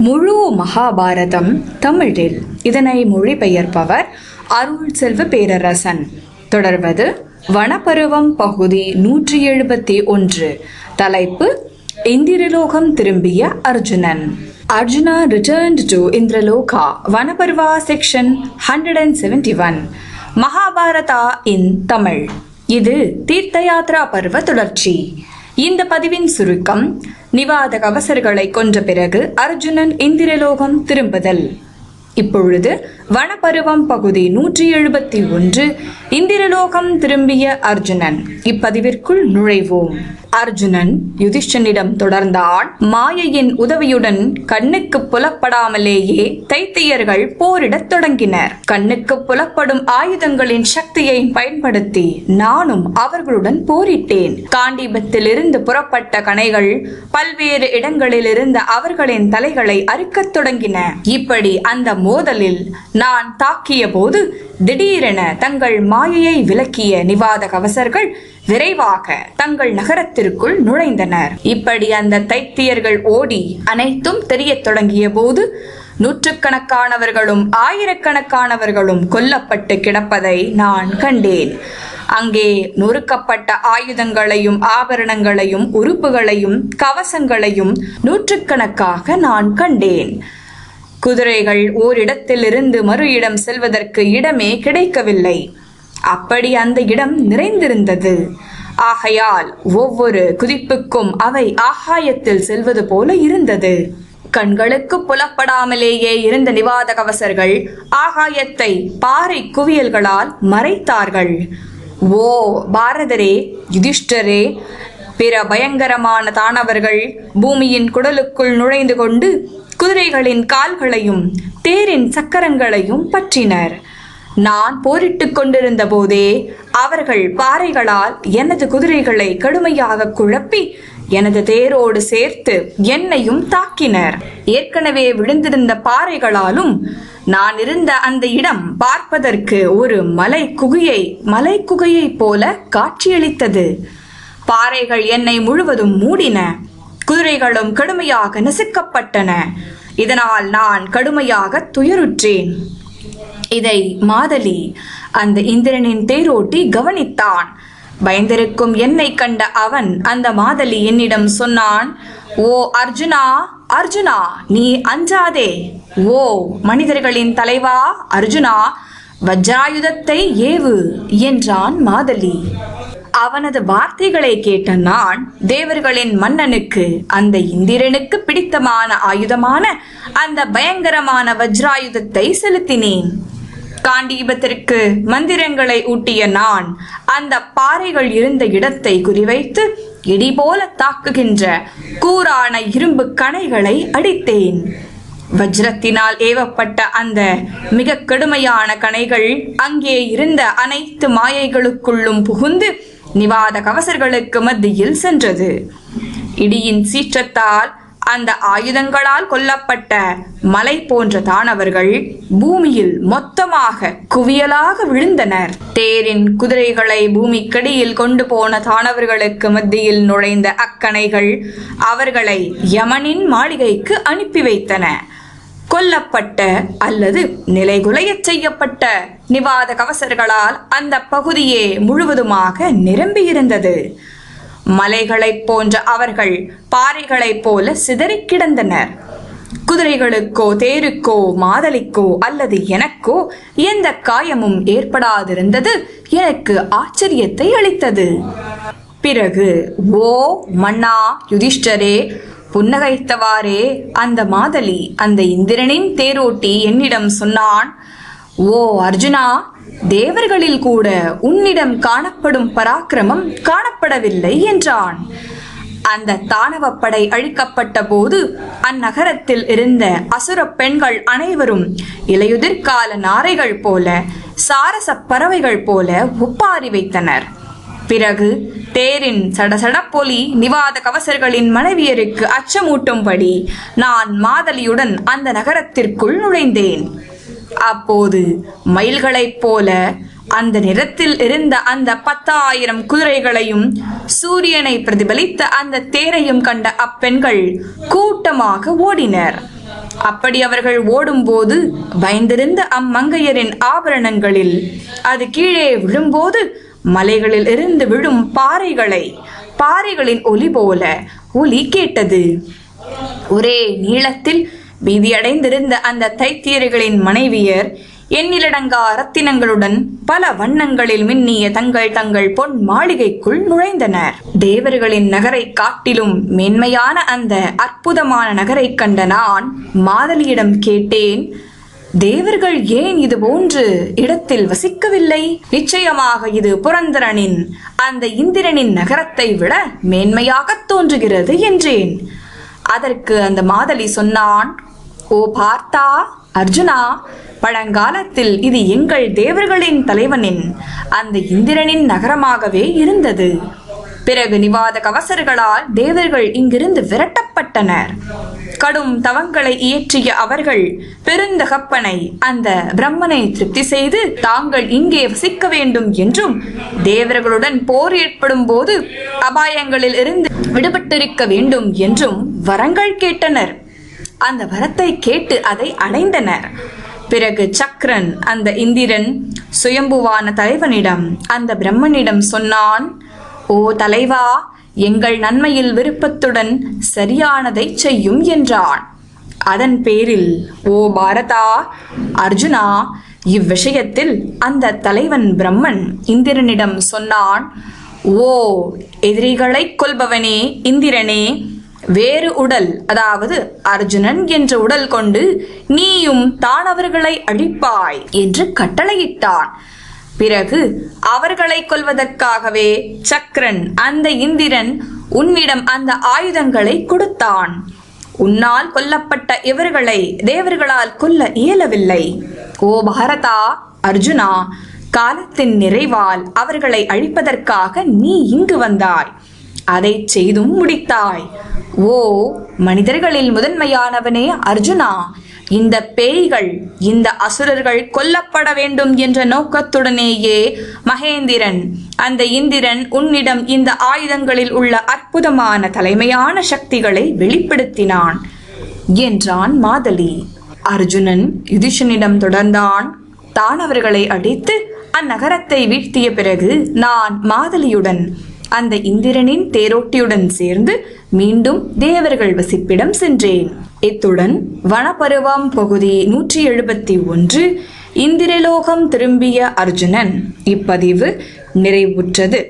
முழு மகாபாரதம் தமிழில். இதனை மொழிபெயர்ப்பவர் அருள் செல்வ பேரரசன். தொடர்வது வனப்பருவம் பகுதி நூற்றி எழுபத்தி ஒன்று. தலைப்பு இந்திரலோகம் திரும்பிய Arjunan. Arjuna returned to Indraloka Vanaparva section hundred and seventy one Mahabharata in Tamil. இது தீர்த்த யாத்ரா பருவ தொடர்ச்சி. இந்த பதிவின் சுருக்கம் நிவாத கவசர்களை கொன்ற பிறகு அர்ஜுனன் இந்திரலோகம் திரும்புதல். இப்பொழுது வனப்பருவம் பகுதி நூற்றி எழுபத்தி ஒன்று இந்திரலோகம் திரும்பிய அர்ஜுனன். இப்பதிவிற்குள் நுழைவோம். அர்ஜுனன் யுதிஷ்டனிடம் தொடர்ந்தான் மாயையின் உதவியுடன் கண்ணுக்கு புலப்படாமலேயே தைத்தியர்கள் போரிடத் தொடங்கினர். கண்ணுக்கு புலப்படும் ஆயுதங்களின் சக்தியை பயன்படுத்தி நானும் அவர்களுடன் போரிட்டேன். காண்டிபத்திலிருந்து புறப்பட்ட கணைகள் பல்வேறு இடங்களில் இருந்த அவர்களின் தலைகளை அறுக்கத் தொடங்கின. இப்படி அந்த மோதலில் நான் தாக்கிய போது திடீரென தங்கள் மாயையை விலக்கிய நிவாத கவசர்கள் விரைவாக தங்கள் நகரத்தில் நகரத்திற்குள் நுழைந்தனர். இப்படி அந்த தைத்தியர்கள் ஓடி அனைத்தும் தெரியத் தொடங்கிய போது நூற்றுக்கணக்கானவர்களும் ஆயிரக்கணக்கானவர்களும் கொல்லப்பட்டு கிடப்பதை நான் கண்டேன். அங்கே நொறுக்கப்பட்ட ஆயுதங்களையும் ஆபரணங்களையும் உறுப்புகளையும் கவசங்களையும் நூற்றுக்கணக்காக நான் கண்டேன். குதிரைகள் ஓரிடத்திலிருந்து மறு இடம் செல்வதற்கு இடமே கிடைக்கவில்லை. அப்படி அந்த இடம் நிறைந்திருந்தது. ஆகையால் ஒவ்வொரு குதிப்புக்கும் அவை ஆகாயத்தில் செல்வது போல இருந்தது. கண்களுக்கு புலப்படாமலேயே இருந்த நிவாத கவசர்கள் ஆகாயத்தை பாறை குவியல்களால் மறைத்தார்கள். ஓ பாரதரே யுதிஷ்டரே பிற பயங்கரமான தானவர்கள் பூமியின் குடலுக்குள் நுழைந்து கொண்டு குதிரைகளின் கால்களையும் தேரின் சக்கரங்களையும் பற்றினர். நான் போரிட்டுக் கொண்டிருந்த போதே அவர்கள் பாறைகளால் எனது குதிரைகளை கடுமையாக குழப்பி எனது தேரோடு சேர்த்து என்னையும் தாக்கினர். ஏற்கனவே விழுந்திருந்த பாறைகளாலும் நான் இருந்த அந்த இடம் பார்ப்பதற்கு ஒரு மலை குகையை மலை குகையை போல காட்சியளித்தது. பாறைகள் என்னை முழுவதும் மூடின. குதிரைகளும் கடுமையாக நசுக்கப்பட்டன. இதனால் நான் கடுமையாக துயருற்றேன். இதை மாதலி அந்த இந்திரனின் தேரோட்டி கவனித்தான். பயந்திருக்கும் என்னை கண்ட அவன் அந்த மாதலி என்னிடம் சொன்னான் ஓ அர்ஜுனா அர்ஜுனா நீ அஞ்சாதே. ஓ மனிதர்களின் தலைவா அர்ஜுனா வஜ்ராயுதத்தை ஏவு என்றான் மாதலி. அவனது வார்த்தைகளை கேட்ட நான் தேவர்களின் மன்னனுக்கு அந்த இந்திரனுக்கு பிடித்தமான ஆயுதமான அந்த பயங்கரமான வஜ்ராயுதத்தை செலுத்தினேன். காண்டீபத்திற்கு மந்திரங்களை ஊட்டிய நான் அந்த பாறைகள் இருந்த இடத்தை குறிவைத்து இடி போல தாக்குகின்ற கூரான இரும்பு கணைகளை அடித்தேன். வஜ்ரத்தினால் ஏவப்பட்ட அந்த மிக கடுமையான கணைகள் அங்கே இருந்த அனைத்து மாயைகளுக்குள்ளும் புகுந்து நிவாத கவசர்களுக்கு மத்தியில் சென்றது. இடியின் சீற்றத்தால் அந்த ஆயுதங்களால் கொல்லப்பட்ட மலை போன்ற தானவர்கள் பூமியில் மொத்தமாக குவியலாக விழுந்தனர். தேரின் குதிரைகளை பூமிக்கடியில் கொண்டு போன தானவர்களுக்கு மத்தியில் நுழைந்த அக்கணைகள் அவர்களை யமனின் மாளிகைக்கு அனுப்பி வைத்தன. கொல்லப்பட்ட அல்லது நிலைகுலையச் செய்யப்பட்ட நிவாத கவசர்களால் அந்த பகுதியே முழுவதுமாக நிரம்பியிருந்தது. மலைகளைப் போன்ற அவர்கள் பாறைகளைப் போல சிதறிக் கிடந்தனர். குதிரைகளுக்கோ தேருக்கோ மாதலிக்கோ அல்லது எனக்கோ எந்த காயமும் ஏற்படாதிருந்தது எனக்கு ஆச்சரியத்தை அளித்தது. பிறகு ஓ மன்னா யுதிஷ்டரே புன்னகைத்தவாறே அந்த மாதலி அந்த இந்திரனின் தேரோட்டி என்னிடம் சொன்னான் ஓ அர்ஜுனா தேவர்களில் கூட உன்னிடம் காணப்படும் பராக்கிரமம் காணப்படவில்லை என்றான். அந்த தானவப்படை அழிக்கப்பட்ட போது அந்நகரத்தில் இருந்த அசுர பெண்கள் அனைவரும் இலையுதிர்கால நாரைகள் போல சாரச பறவைகள் போல ஒப்பாரி வைத்தனர். பிறகு தேரின் சடசடப்பொலி நிவாத கவசர்களின் மனைவியருக்கு அச்சமூட்டும்படி நான் மாதலியுடன் அந்த நகரத்திற்குள் நுழைந்தேன். அப்போது மயில்களைப் போல அந்த நிறத்தில் இருந்த அந்த பத்தாயிரம் குதிரைகளையும் சூரியனை பிரதிபலித்த அந்த தேரையும் கண்ட அப்பெண்கள் கூட்டமாக ஓடினர். அப்படி அவர்கள் ஓடும்போது பயந்திருந்த அம்மங்கையரின் ஆபரணங்களில் அது கீழே விழும்போது மலைகளில் இருந்து விழும் பாறைகளை பாறைகளின் ஒலி போல ஒலி கேட்டது. ஒரே நீளத்தில் பீதியடைந்திருந்த அந்த தைத்தியர்களின் மனைவியர் எண்ணிலடங்கா ரத்தினங்களுடன் பல வண்ணங்களில் மின்னிய தங்கள் தங்கள் பொன் மாளிகைக்குள் நுழைந்தனர். தேவர்களின் நகரை காட்டிலும் மேன்மையான அந்த அற்புதமான நகரை கண்ட நான் மாதலியிடம் கேட்டேன் தேவர்கள் ஏன் இது போன்று இடத்தில் வசிக்கவில்லை? நிச்சயமாக இது புரந்தரனின் அந்த இந்திரனின் நகரத்தை விட மேன்மையாக தோன்றுகிறது என்றேன். அதற்கு அந்த மாதலி சொன்னான் ஓ பார்த்தா அர்ஜுனா பழங்காலத்தில் இது எங்கள் தேவர்களின் தலைவனின் அந்த இந்திரனின் நகரமாகவே இருந்தது. பிறகு நிவாத கவசர்களால் தேவர்கள் இங்கிருந்து விரட்டப்பட்டனர். கடும் தவங்களை இயற்றிய அவர்கள் பெருந்தகப்பனை அந்த பிரம்மனை திருப்தி செய்து தாங்கள் இங்கே வசிக்க வேண்டும் என்றும் தேவர்களுடன் போர் ஏற்படும் போது அபாயங்களில் இருந்து விடுபட்டிருக்க வேண்டும் என்றும் வரங்கள் கேட்டனர். அந்த வரத்தை கேட்டு அதை அடைந்தனர். பிறகு சக்கரன் அந்த இந்திரன் சுயம்புவான தலைவனிடம் அந்த பிரம்மனிடம் சொன்னான் ஓ தலைவா எங்கள் நன்மையில் விருப்பத்துடன் சரியானதை செய்யும் என்றான். அதன் பேரில் ஓ பாரதா அர்ஜுனா இவ்விஷயத்தில் அந்த தலைவன் பிரம்மன் இந்திரனிடம் சொன்னான் ஓ எதிரிகளை கொல்பவனே இந்திரனே வேறு உடல் அதாவது அர்ஜுனன் என்ற உடல் கொண்டு நீயும் தானவர்களை அழிப்பாய் என்று கட்டளையிட்டான். பிறகு அவர்களை கொல்வதற்காகவே சக்ரன் அந்த இந்திரன் உன்னிடம் அந்த ஆயுதங்களை கொடுத்தான். உன்னால் கொல்லப்பட்ட இவர்களை தேவர்களால் கொல்ல இயலவில்லை. ஓ பாரதா அர்ஜுனா காலத்தின் நிறைவால் அவர்களை அழிப்பதற்காக நீ இங்கு வந்தாய். அதை செய்தும் முடித்தாய். ஓ மனிதர்களில் முதன்மையானவனே அர்ஜுனா. இந்த பேய்கள் இந்த அசுரர்கள் கொல்லப்பட வேண்டும் என்ற நோக்கத்துடனேயே மகேந்திரன் அந்த இந்திரன் உன்னிடம் இந்த ஆயுதங்களில் உள்ள அற்புதமான தலைமையான சக்திகளை வெளிப்படுத்தினான் என்றான் மாதலி. அர்ஜுனன் யுதிஷனிடம் தொடர்ந்தான். தான் அவர்களை அடித்து அந்நகரத்தை வீழ்த்திய பிறகு நான் மாதலியுடன் அந்த இந்திரனின் தேரோட்டியுடன் சேர்ந்து மீண்டும் தேவர்கள் வசிப்பிடம் சென்றேன். இத்துடன் வனப்பருவம் பகுதி நூற்றி எழுபத்தி ஒன்று இந்திரலோகம் திரும்பிய அர்ஜுனன் இப்பதிவு நிறைவுற்றது.